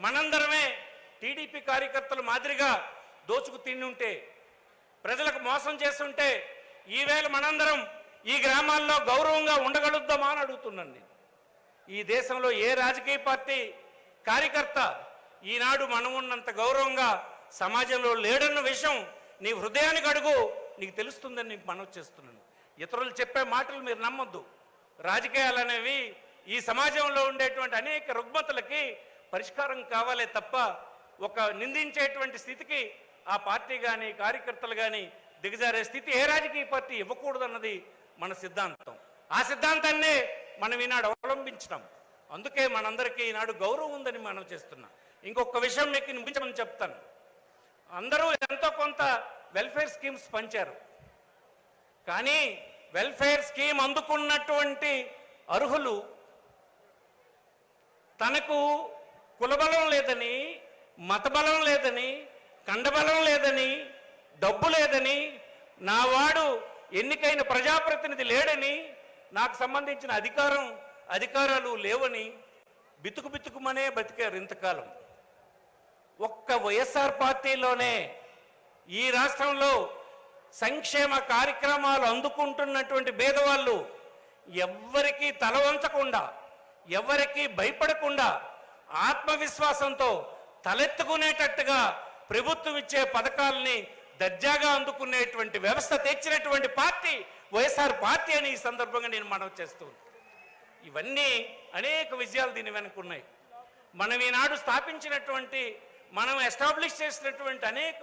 మనందరమే TDP కార్యకర్తలు మాదిరిగా దోచుకు తిని ప్రజలకు మోసం చేస్తుంటే ఈవేళ మనందరం ఈ గ్రామాల్లో గౌరవంగా ఉండగలుగుతామా అని అడుగుతున్నాను నేను. ఈ దేశంలో ఏ రాజకీయ పార్టీ కార్యకర్త ఈనాడు మనం ఉన్నంత గౌరవంగా సమాజంలో లేడన్న విషయం నీ హృదయానికి అడుగు నీకు తెలుస్తుందని మనం మనవి చేస్తున్నాను. ఇతరులు చెప్పే మాటలు మీరు నమ్మొద్దు. రాజకీయాలు అనేవి ఈ సమాజంలో ఉండేటువంటి అనేక రుగ్మతలకి పరిష్కారం కావాలే తప్ప ఒక నిందించేటువంటి స్థితికి ఆ పార్టీ కానీ కార్యకర్తలు కానీ దిగజారే స్థితి ఏ రాజకీయ పార్టీ ఇవ్వకూడదన్నది మన సిద్ధాంతం. ఆ సిద్ధాంతాన్నే మనం ఈనాడు అవలంబించినాం. అందుకే మనందరికీ ఈనాడు గౌరవం ఉందని మనం చేస్తున్నాం. ఇంకొక విషయం మీకు నింపించమని చెప్తాను. అందరూ ఎంతో కొంత వెల్ఫేర్ స్కీమ్స్ పంచారు. కానీ వెల్ఫేర్ స్కీమ్ అందుకున్నటువంటి అర్హులు తనకు కులబలం లేదని మతబలం లేదని కండబలం లేదని డబ్బు లేదని నా వాడు ఎన్నికైన ప్రజాప్రతినిధి లేడని నాకు సంబంధించిన అధికారం అధికారాలు లేవని బితుకు బితుకుమనే బతికారు ఇంతకాలం. ఒక్క వైఎస్ఆర్ పార్టీలోనే ఈ రాష్ట్రంలో సంక్షేమ కార్యక్రమాలు అందుకుంటున్నటువంటి పేదవాళ్ళు ఎవ్వరికీ తల వంచకుండా ఎవరికీ భయపడకుండా ఆత్మవిశ్వాసంతో తలెత్తుకునేటట్టుగా ప్రభుత్వం ఇచ్చే పథకాలని దర్జాగా అందుకునేటువంటి వ్యవస్థ తెచ్చినటువంటి పార్టీ వైఎస్ఆర్ పార్టీ అని ఈ సందర్భంగా నేను మనవి చేస్తూ ఇవన్నీ అనేక విజయాలు దీని వెనుక ఉన్నాయి. మనం ఈనాడు స్థాపించినటువంటి మనం ఎస్టాబ్లిష్ చేసినటువంటి అనేక